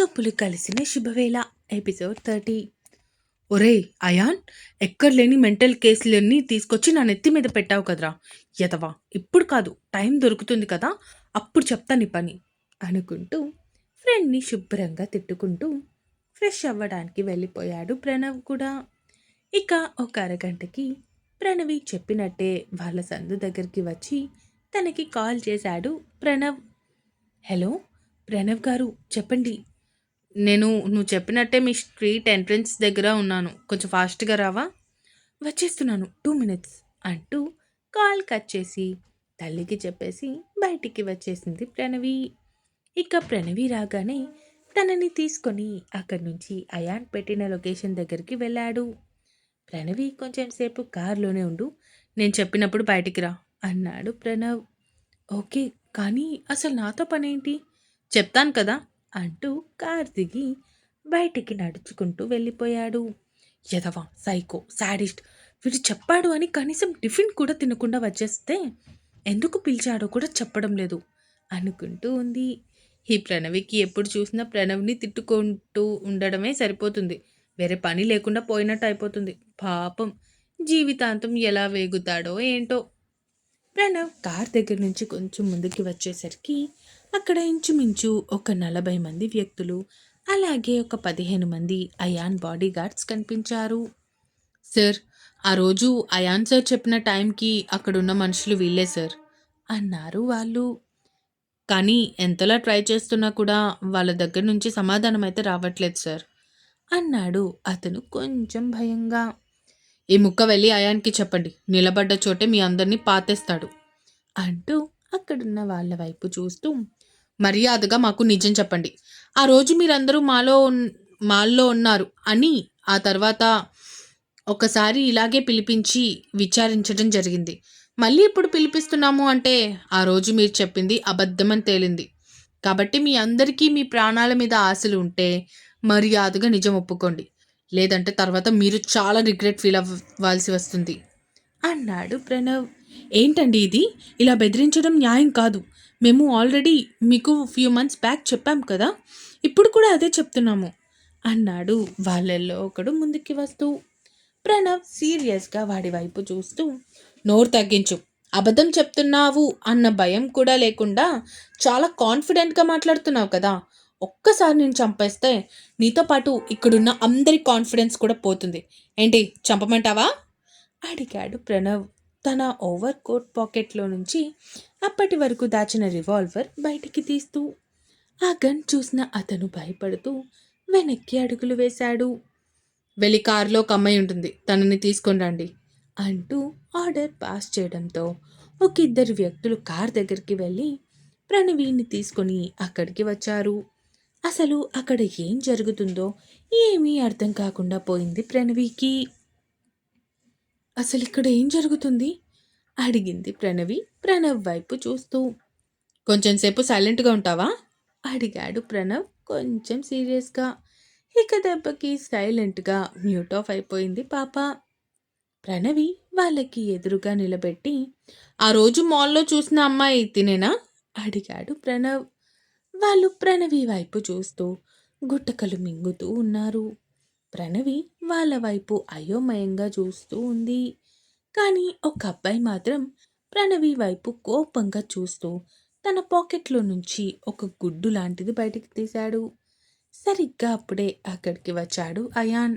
చూపులు కలిసిన శుభవేళ ఎపిసోడ్ థర్టీ. ఒరేయ్ అయాన్ ఎక్కడ లేని మెంటల్ కేసులన్నీ తీసుకొచ్చి నా నెత్తి మీద పెట్టావు కదరా. యదవా ఇప్పుడు కాదు టైం దొరుకుతుంది కదా అప్పుడు చెప్తా నీ పని అనుకుంటూ ఫ్రెండ్ని శుభ్రంగా తిట్టుకుంటూ ఫ్రెష్ అవ్వడానికి వెళ్ళిపోయాడు ప్రణవ్ కూడా. ఇక ఒక అరగంటకి ప్రణవి చెప్పినట్టే వాళ్ళ సందు దగ్గరికి వచ్చి తనకి కాల్ చేశాడు ప్రణవ్. హలో ప్రణవ్ గారు చెప్పండి నేను నువ్వు చెప్పినట్టే మీ స్ట్రీట్ ఎంట్రన్స్ దగ్గర ఉన్నాను. కొంచెం ఫాస్ట్గా రావా? వచ్చేస్తున్నాను. టూ మినిట్స్ అంటూ కాల్ కట్ చేసి తల్లికి చెప్పేసి బయటికి వచ్చేసింది ప్రణవి. ఇక ప్రణవి రాగానే తనని తీసుకొని అక్కడి నుంచి అయాన్ పెట్టిన లొకేషన్ దగ్గరికి వెళ్ళాడు. ప్రణవి కొంచెం సేపు కారులోనే ఉండు నేను చెప్పినప్పుడు బయటికి రా అన్నాడు ప్రణవ్. ఓకే కానీ అసలు నాతో పనేంటి? చెప్తాను కదా. అంటూ కారు దిగి బయటికి నడుచుకుంటూ వెళ్ళిపోయాడు. యదవా సైకో శాడిస్ట్ వీడు చెప్పాడు అని కనీసం టిఫిన్ కూడా తినకుండా వచ్చేస్తే ఎందుకు పిలిచాడో కూడా చెప్పడం లేదు అనుకుంటూ ఉంది. ఈ ప్రణవికి ఎప్పుడు చూసినా ప్రణవ్ని తిట్టుకుంటూ ఉండడమే సరిపోతుంది. వేరే పని లేకుండా పోయినట్టు అయిపోతుంది. పాపం జీవితాంతం ఎలా వేగుతాడో ఏంటో. ప్రణవ్ కార్ దగ్గర నుంచి కొంచెం ముందుకి వచ్చేసరికి అక్కడ ఇంచుమించు ఒక నలభై మంది వ్యక్తులు అలాగే ఒక పదిహేను మంది అయాన్ బాడీ గార్డ్స్ కనిపించారు. సార్ ఆ రోజు అయాన్ సార్ చెప్పిన టైంకి అక్కడున్న మనుషులు వీళ్ళే సార్ అన్నారు వాళ్ళు. కానీ ఎంతలా ట్రై చేస్తున్నా కూడా వాళ్ళ దగ్గర నుంచి సమాధానం అయితే రావట్లేదు సార్ అన్నాడు అతను కొంచెం భయంగా. ఈ ముక్క వెళ్ళి అయాన్కి చెప్పండి నిలబడ్డ చోటే మీ అందరినీ పాతేస్తాడు అంటూ అక్కడున్న వాళ్ళ వైపు చూస్తూ మర్యాదగా మాకు నిజం చెప్పండి. ఆ రోజు మీరందరూ మాలో మాల్లో ఉన్నారు అని ఆ తర్వాత ఒకసారి ఇలాగే పిలిపించి విచారించడం జరిగింది. మళ్ళీ ఇప్పుడు పిలిపిస్తున్నాము అంటే ఆ రోజు మీరు చెప్పింది అబద్ధమని తేలింది. కాబట్టి మీ అందరికీ మీ ప్రాణాల మీద ఆశలు ఉంటే మర్యాదగా నిజం ఒప్పుకోండి. లేదంటే తర్వాత మీరు చాలా రిగ్రెట్ ఫీల్ అవ్వాల్సి వస్తుంది. అన్నాడు ప్రణవ్. ఏంటండి ఇది? ఇలా బెదిరించడం న్యాయం కాదు. మేము ఆల్రెడీ మీకు ఫ్యూ మంత్స్ బ్యాక్ చెప్పాం కదా ఇప్పుడు కూడా అదే చెప్తున్నాము. అన్నాడు వాళ్ళల్లో ఒకడు ముందుకి వస్తూ. ప్రణవ్ సీరియస్గా వాడి వైపు చూస్తూ నోరు తగ్గించు అబద్ధం చెప్తున్నావు అన్న భయం కూడా లేకుండా చాలా కాన్ఫిడెంట్గా మాట్లాడుతున్నావు కదా ఒక్కసారి నేను చంపేస్తే నీతో పాటు ఇక్కడున్న అందరి కాన్ఫిడెన్స్ కూడా పోతుంది. ఏంటి చంపమంటావా? అడిగాడు ప్రణవ్. తన ఓవర్ కోట్ పాకెట్లో నుంచి అప్పటి వరకు దాచిన రివాల్వర్ బయటికి తీస్తూ ఆ గన్ చూసిన అతను భయపడుతూ వెనక్కి అడుగులు వేశాడు. వెళ్ళి కారులో ఒక అమ్మాయి ఉంటుంది తనని తీసుకొని రండి అంటూ ఆర్డర్ పాస్ చేయడంతో ఒక ఇద్దరు వ్యక్తులు కార్ దగ్గరికి వెళ్ళి ప్రణవీని తీసుకొని అక్కడికి వచ్చారు. అసలు అక్కడ ఏం జరుగుతుందో ఏమీ అర్థం కాకుండా పోయింది ప్రణవికి. అసలు ఇక్కడ ఏం జరుగుతుంది? అడిగింది ప్రణవి. ప్రణవ్ వైపు చూస్తూ కొంచెం సేపు సైలెంట్గా ఉంటావా? అడిగాడు ప్రణవ్ కొంచెం సీరియస్గా. ఇక దెబ్బకి సైలెంట్గా మ్యూట్ ఆఫ్ అయిపోయింది పాప. ప్రణవి వాళ్ళకి ఎదురుగా నిలబెట్టి ఆ రోజు మాల్లో చూసిన అమ్మాయి తినేనా? అడిగాడు ప్రణవ్. వాళ్ళు ప్రణవి వైపు చూస్తూ గుట్టకలు మింగుతూ ఉన్నారు. ప్రణవి వాళ్ళ వైపు అయోమయంగా చూస్తూ ఉంది. కానీ ఒక అబ్బాయి మాత్రం ప్రణవి వైపు కోపంగా చూస్తూ తన పాకెట్లో నుంచి ఒక గుడ్డు లాంటిది బయటికి తీశాడు. సరిగ్గా అప్పుడే అక్కడికి వచ్చాడు అయాన్.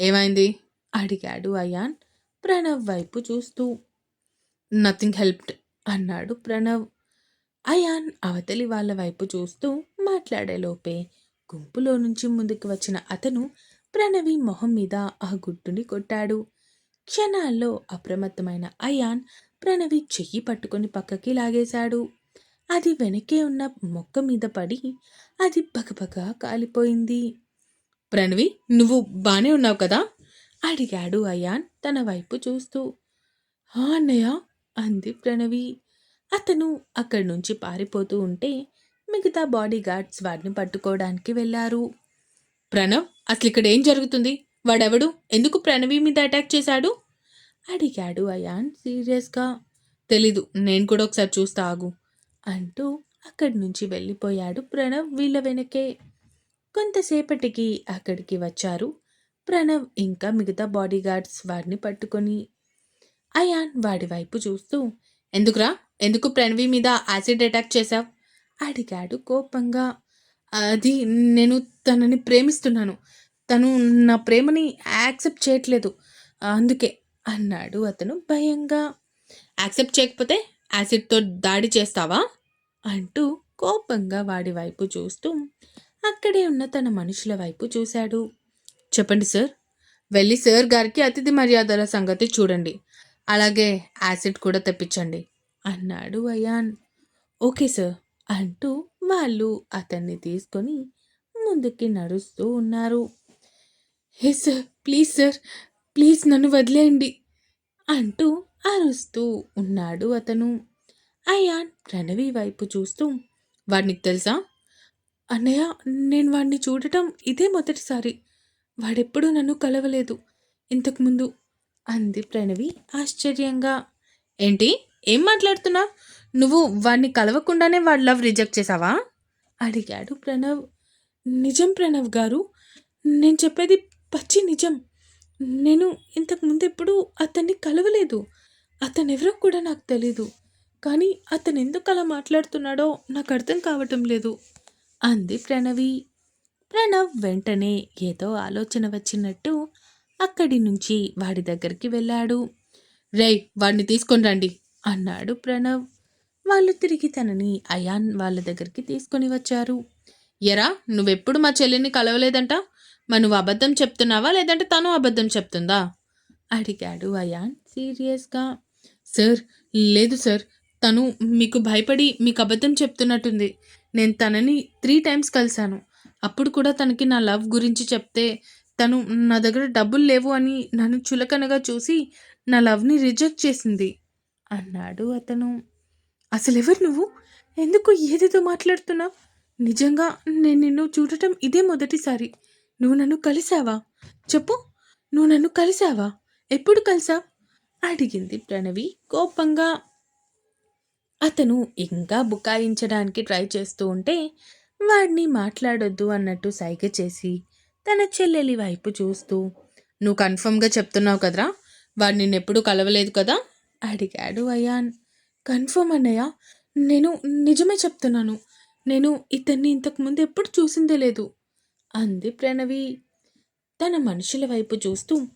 ఏమైంది? అడిగాడు అయాన్ ప్రణవ్ వైపు చూస్తూ. నథింగ్ హెల్ప్డ్ అన్నాడు ప్రణవ్. అయాన్ అవతలి వాళ్ళ వైపు చూస్తూ మాట్లాడేలోపే గుంపులో నుంచి ముందుకు వచ్చిన అతను ప్రణవి మొహం మీద ఆ గుడ్డుని కొట్టాడు. క్షణాల్లో అప్రమత్తమైన అయాన్ ప్రణవి చెయ్యి పట్టుకొని పక్కకి లాగేశాడు. అది వెనకే ఉన్న మొక్క మీద పడి అది పగపగా కాలిపోయింది. ప్రణవి నువ్వు బానే ఉన్నావు కదా? అడిగాడు అయాన్ తన వైపు చూస్తూ. హా అన్నయ్య అంది ప్రణవి. అతను అక్కడి నుంచి పారిపోతూ ఉంటే మిగతా బాడీ గార్డ్స్ వాడిని పట్టుకోవడానికి వెళ్ళారు. ప్రణవ్ అసలు ఇక్కడ ఏం జరుగుతుంది? వాడెవడు? ఎందుకు ప్రణవి మీద అటాక్ చేశాడు? అడిగాడు అయాన్ సీరియస్గా. తెలీదు నేను కూడా ఒకసారి చూస్తా ఆగు అంటూ అక్కడి నుంచి వెళ్ళిపోయాడు ప్రణవ్ వీళ్ళ వెనకే. కొంతసేపటికి అక్కడికి వచ్చారు ప్రణవ్ ఇంకా మిగతా బాడీగార్డ్స్ వాడిని పట్టుకొని. అయాన్ వాడి వైపు చూస్తూ ఎందుకురా? ఎందుకు ప్రణవి మీద యాసిడ్ అటాక్ చేశావు? అడిగాడు కోపంగా. అది నేను తనని ప్రేమిస్తున్నాను. తను నా ప్రేమని యాక్సెప్ట్ చేయట్లేదు. అందుకే అన్నాడు అతను భయంగా. యాక్సెప్ట్ చేయకపోతే యాసిడ్తో దాడి చేస్తావా? అంటూ కోపంగా వాడి వైపు చూస్తూ అక్కడే ఉన్న తన మనుషుల వైపు చూశాడు. చెప్పండి సార్. వెళ్ళి సార్ గారికి అతిథి మర్యాదల సంగతి చూడండి. అలాగే యాసిడ్ కూడా తెప్పించండి అన్నాడు అయాన్. ఓకే సార్ అంటూ వాళ్ళు అతన్ని తీసుకొని ముందుకి నడుస్తూ ఉన్నారు. Hey sir please sir please నన్ను వదిలేయండి అంటూ అరుస్తూ ఉన్నాడు అతను. అయాన్ ప్రణవి వైపు చూస్తూ వాడికి తెలుసా? అన్నయ్య నేను వాడిని చూడటం ఇదే మొదటిసారి. వాడెప్పుడూ నన్ను కలవలేదు ఇంతకుముందు అంది ప్రణవి ఆశ్చర్యంగా. ఏంటి? ఏం మాట్లాడుతున్నా? నువ్వు వాడిని కలవకుండానే వాడి లవ్ రిజెక్ట్ చేసావా? అడిగాడు ప్రణవ్. నిజం ప్రణవ్ గారు నేను చెప్పేది పచ్చి నిజం. నేను ఇంతకు ముందు ఎప్పుడు అతన్ని కలవలేదు. అతను ఎవరో కూడా నాకు తెలీదు. కానీ అతను ఎందుకు అలా మాట్లాడుతున్నాడో నాకు అర్థం కావటం లేదు. అంది ప్రణవి. ప్రణవ్ వెంటనే ఏదో ఆలోచన వచ్చినట్టు అక్కడి నుంచి వాడి దగ్గరికి వెళ్ళాడు. రేయ్ వాడిని తీసుకొని రండి అన్నాడు ప్రణవ్. వాళ్ళు తిరిగి తనని అయాన్ వాళ్ళ దగ్గరికి తీసుకొని వచ్చారు. ఎరా నువ్వెప్పుడు మా చెల్లిని కలవలేదంట? మరి నువ్వు అబద్ధం చెప్తున్నావా? లేదంటే తను అబద్ధం చెప్తుందా? అడిగాడు అయాన్ సీరియస్గా. సార్ లేదు సార్. తను మీకు భయపడి మీకు అబద్ధం చెప్తున్నట్టుంది. నేను తనని త్రీ టైమ్స్ కలిశాను. అప్పుడు కూడా తనకి నా లవ్ గురించి చెప్తే తను నా దగ్గర డబ్బులు లేవు అని నన్ను చులకనగా చూసి నా లవ్ని రిజెక్ట్ చేసింది అన్నాడు అతను. అసలు ఎవరు నువ్వు? ఎందుకు ఏదేదో మాట్లాడుతున్నావు? నిజంగా నేను నిన్ను చూడటం ఇదే మొదటిసారి. నువ్వు నన్ను కలిసావా? చెప్పు. నువ్వు నన్ను కలిసావా? ఎప్పుడు కలిసావు? అడిగింది ప్రణవి కోపంగా. అతను ఇంకా బుకాయించడానికి ట్రై చేస్తూ ఉంటే వాడిని మాట్లాడొద్దు అన్నట్టు సైగ చేసి తన చెల్లెలి వైపు చూస్తూ నువ్వు కన్ఫర్మ్గా చెప్తున్నావు కదరా? వాడు నిన్నెప్పుడు కలవలేదు కదా? అడిగాడు అయాన్. కన్ఫర్మ్ అన్నయ్య నేను నిజమే చెప్తున్నాను. నేను ఇతన్ని ఇంతకుముందు ఎప్పుడు చూసిందే లేదు. అంది ప్రణవి. తన మనుషుల వైపు చూస్తూ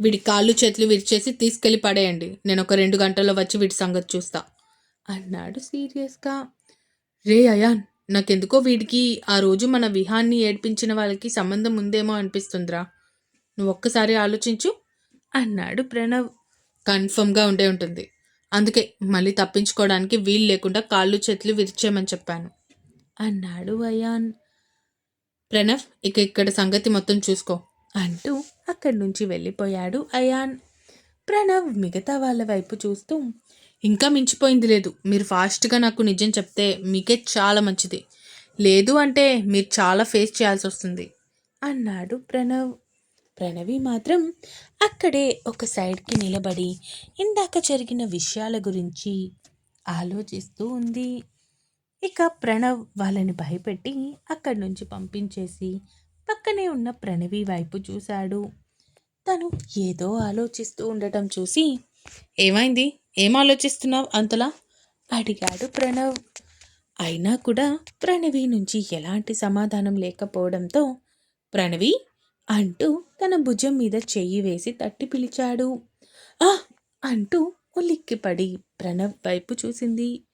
వీడి కాళ్ళు చేతులు విరిచేసి తీసుకెళ్ళి పడేయండి. నేను ఒక రెండు గంటల్లో వచ్చి వీడి సంగతి చూస్తా అన్నాడు సీరియస్గా రే అయాన్ నాకెందుకో వీడికి ఆ రోజు మన విహాన్ని ఏడ్పించిన వాళ్ళకి సంబంధం ఉందేమో అనిపిస్తుందిరా. నువ్వు ఒక్కసారి ఆలోచించు అన్నాడు ప్రణవ్. కన్ఫర్మ్గా ఉండే ఉంటుంది. అందుకే మళ్ళీ తప్పించుకోవడానికి వీలు లేకుండా కాళ్ళు చేతులు విరిచేయమని చెప్పాను అన్నాడు అయాన్. ప్రణవ్ ఇక ఇక్కడ సంగతి మొత్తం చూసుకో. అంటూ అక్కడి నుంచి వెళ్ళిపోయాడు అయాన్. ప్రణవ్ మిగతా వాళ్ళ వైపు చూస్తూ ఇంకా మించిపోయింది లేదు. మీరు ఫాస్ట్గా నాకు నిజం చెప్తే మీకే చాలా మంచిది. లేదు అంటే మీరు చాలా ఫేస్ చేయాల్సి వస్తుంది అన్నాడు ప్రణవ్. ప్రణవి మాత్రం అక్కడే ఒక సైడ్కి నిలబడి ఇందాక జరిగిన విషయాల గురించి ఆలోచిస్తూ ఉంది. ఇక ప్రణవ్ వాళ్ళని భయపెట్టి అక్కడి నుంచి పంపించేసి పక్కనే ఉన్న ప్రణవి వైపు చూశాడు. తను ఏదో ఆలోచిస్తూ ఉండటం చూసి ఏమైంది? ఏం ఆలోచిస్తున్నావు అంతలా? అడిగాడు ప్రణవ్. అయినా కూడా ప్రణవి నుంచి ఎలాంటి సమాధానం లేకపోవడంతో ప్రణవి అంటూ తన భుజం మీద చెయ్యి వేసి తట్టి పిలిచాడు. ఆ! అంటూ ఉలిక్కిపడి ప్రణవ్ వైపు చూసింది.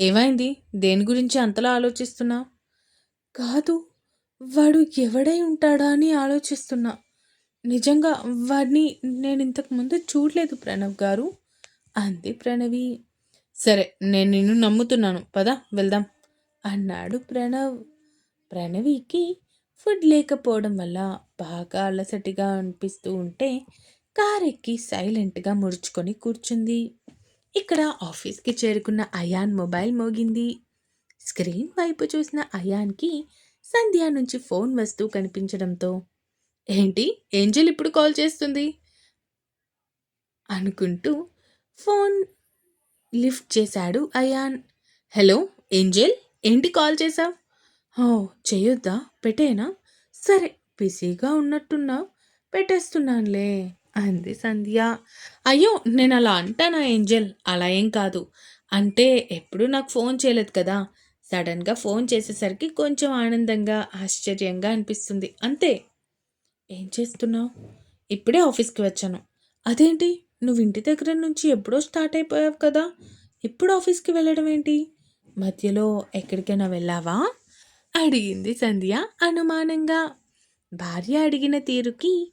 ఏమైంది? దేని గురించి అంతలా ఆలోచిస్తున్నా కాదు వాడు ఎవడై ఉంటాడా అని ఆలోచిస్తున్నా. నిజంగా వాడిని నేను ఇంతకు ముందు చూడలేదు ప్రణవ్ గారు. అంది ప్రణవి. సరే నేను నిన్ను నమ్ముతున్నాను. పదా వెళ్దాం అన్నాడు ప్రణవ్. ప్రణవికి ఫుడ్ లేకపోవడం వల్ల బాగా అలసటిగా అనిపిస్తూ ఉంటే కారెక్కి ఎక్కి సైలెంట్గా ముడుచుకొని కూర్చుంది. ఇక్కడ ఆఫీస్కి చేరుకున్న అయాన్ మొబైల్ మోగింది. స్క్రీన్ వైపు చూసిన అయాన్కి సంధ్య నుంచి ఫోన్ వస్తూ కనిపించడంతో ఏంటి? ఏంజల్ ఇప్పుడు కాల్ చేస్తుంది? అనుకుంటూ ఫోన్ లిఫ్ట్ చేశాడు అయాన్. Hello Angel? ఏంటి కాల్ చేసావు ఓ చేయొద్దా? పెట్టేనా? సరే బిజీగా ఉన్నట్టున్నావు. పెట్టేస్తున్నానులే. అంది సంధ్య. అయ్యో నేను అలా అంటానా ఏంజల్? అలా ఏం కాదు. అంటే ఎప్పుడు నాకు ఫోన్ చేయలేదు కదా. సడన్గా ఫోన్ చేసేసరికి కొంచెం ఆనందంగా ఆశ్చర్యంగా అనిపిస్తుంది. అంతే. ఏం చేస్తున్నావు? ఇప్పుడే ఆఫీస్కి వచ్చాను. అదేంటి? నువ్వు ఇంటి దగ్గర నుంచి ఎప్పుడో స్టార్ట్ అయిపోయావు కదా. ఇప్పుడు ఆఫీస్కి వెళ్ళడం ఏంటి? మధ్యలో ఎక్కడికైనా వెళ్ళావా? అడిగింది సంధ్య అనుమానంగా. భార్య అడిగిన తీరుకి